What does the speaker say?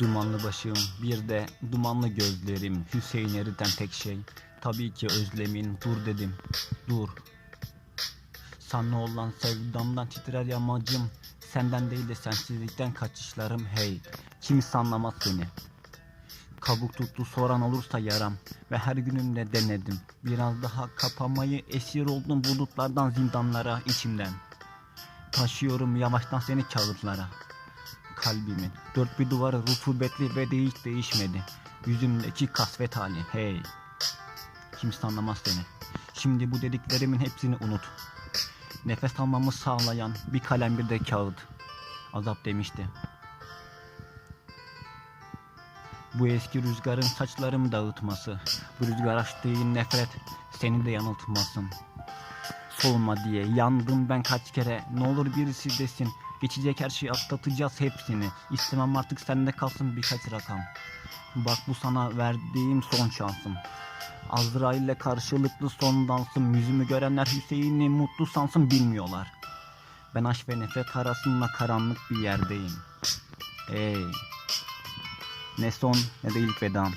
Dumanlı başım, bir de dumanlı gözlerim. Hüseyin eriten tek şey. Tabii ki özlemin. Dur dedim. Dur. Sana olan sevdamdan titrer yamacım. Senden değil de sensizlikten kaçışlarım hey. Kimse anlamaz seni. Kabuk tuttu soran olursa yaram ve her günümde denedim. Biraz daha kapamayı esir oldum bulutlardan zindanlara içimden. Taşıyorum yavaştan seni kağıtlara. Kalbimin dört bir duvarı rutubetli ve de hiç değişmedi. Yüzümdeki kasvet hali hey. Kimse anlamaz seni. Şimdi bu dediklerimin hepsini unut. Nefes almamı sağlayan bir kalem bir de kağıt. Azap demişti. Bu eski rüzgarın saçlarımı dağıtması. Bu rüzgar açtığı nefret seni de yanıltmasın. Solma diye yandım ben kaç kere. Ne olur birisi desin. Geçecek her şeyi atlatacağız hepsini. İstemem artık sende kalsın birkaç rakam. Bak bu sana verdiğim son şansım. Azrail'le karşılıklı son dansım. Yüzümü görenler Hüseyin'i mutlu sansın bilmiyorlar. Ben aşk ve nefret arasında karanlık bir yerdeyim. Ey. Ne son ne de ilk vedam.